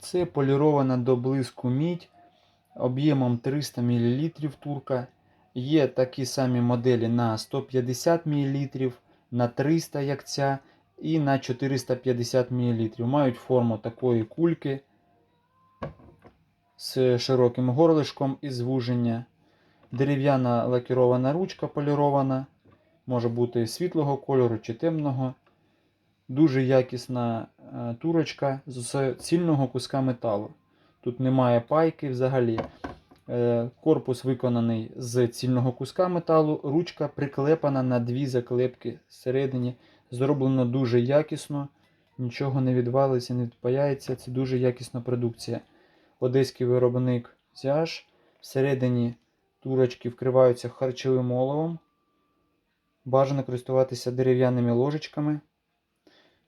Це полірована до блиску мідь об'ємом 300 мл турка. Є такі самі моделі на 150 мл, на 300 як ця, і на 450 мл. Мають форму такої кульки з широким горлишком і звуження. Дерев'яна лакірована ручка полірована. Може бути світлого кольору чи темного. Дуже якісна турочка з цільного куска металу. Тут немає пайки взагалі. Е, Корпус виконаний з цільного куска металу, ручка приклепана на дві заклепки всередині. Зроблено дуже якісно, нічого не відвалиться, не відпаяється. Це дуже якісна продукція. Одеський виробник Зяж. Всередині турочки вкриваються харчовим оловом. Бажано користуватися дерев'яними ложечками.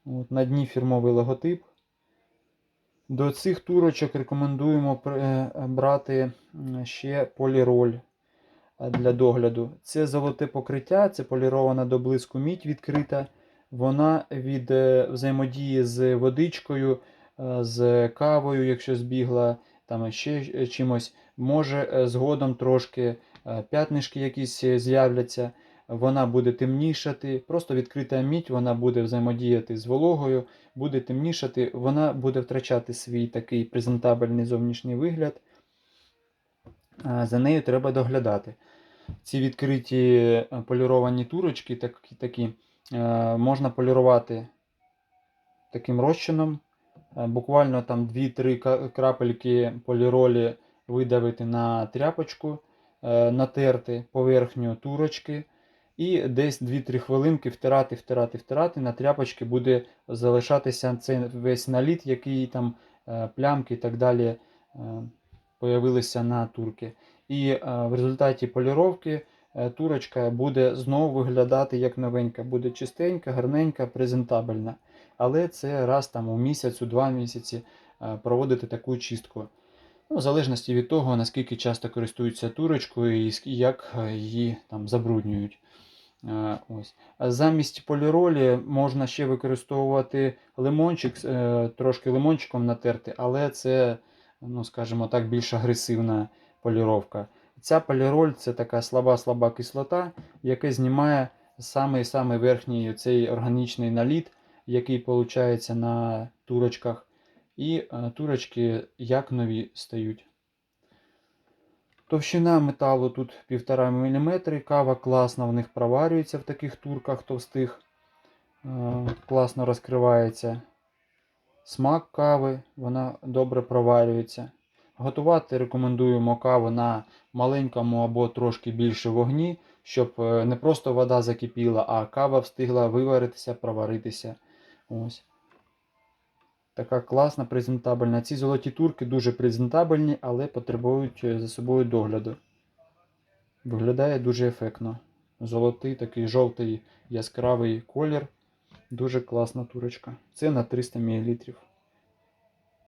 От, на дні фірмовий логотип. До цих турочок рекомендуємо е, брати ще поліроль е, для догляду. Це золоте покриття, це полірована до блиску мідь відкрита. Вона від е, взаємодії з водичкою, з кавою, якщо збігла, там ще чимось, може згодом трошки п'ятнишки якісь з'являться. Вона буде темнішати, просто відкрита мідь, вона буде взаємодіяти з вологою, буде темнішати, вона буде втрачати свій такий презентабельний зовнішній вигляд. За нею треба доглядати. Ці відкриті е, поліровані турочки такі, такі е, можна полірувати таким розчином. Е, Буквально там 2-3 крапельки поліролі видавити на тряпочку, натерти поверхню турочки. І десь 2-3 хвилинки втирати, втирати, втирати. На тряпочці буде залишатися цей весь наліт, який там е, плямки і так далі е, появилися на турки. І е, в результаті поліровки турочка буде знову виглядати як новенька, буде чистенька, гарненька, презентабельна. Але це раз там у місяць, у два місяці проводити таку чистку. Ну, в залежності від того, наскільки часто користуються турочкою і як е, її там забруднюють. Е, Ось. Замість поліролі можна ще використовувати лимончик, е, трошки лимончиком натерти, але це, ну, скажімо так, більш агресивна поліровка. Ця поліроль це така слаба-слаба кислота, яка знімає самий-самий верхній цей органічний наліт, який виходить на турочках. І е, турочки як нові стають. Товщина металу тут 1,5 мм. Кава класно в них проварюється в таких турках товстих. Е, Класно розкривається. Смак кави, вона добре проварюється. Готувати рекомендуємо каву на маленькому або трошки більше вогні, щоб е, не просто вода закипіла, а кава встигла виваритися, проваритися. Ось. Така класна, презентабельна. Ці золоті турки дуже презентабельні, але потребують е, за собою догляду. Виглядає дуже ефектно. Золотий, такий жовтий яскравий колір. Дуже класна турочка. Це на 300 мл.